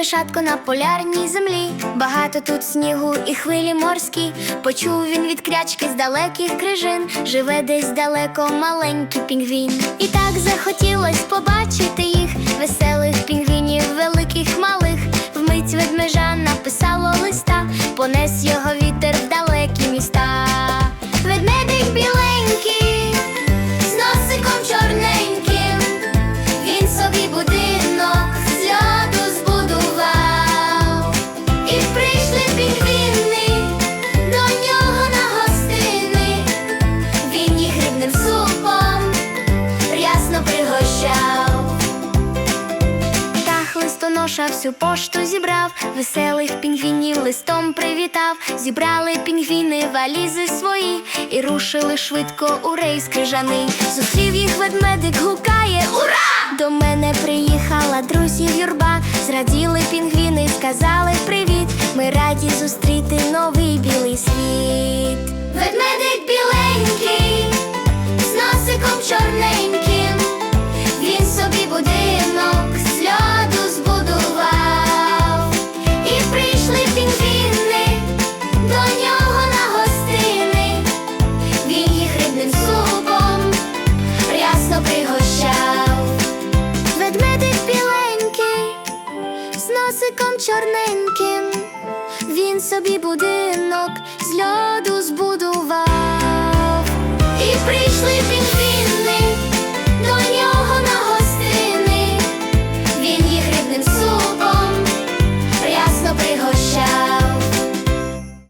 мішатко на полярній землі. Багато тут снігу і хвилі морські. Почув він від крячки з далеких крижин. Живе десь далеко маленький пінгвін. І так захотілось побачити їх, веселих пінгвінів, листоноша всю пошту зібрав, веселих пінгвінів листом привітав. Зібрали пінгвіни валізи свої і рушили швидко у рейс крижаний. Зустрів їх ведмедик, гукає Ура! До мене приїхала друзів юрба. Зраділи пінгвіни, сказали привіт. Ми раді зустріти новий білий світ. чорненьким, він собі будинок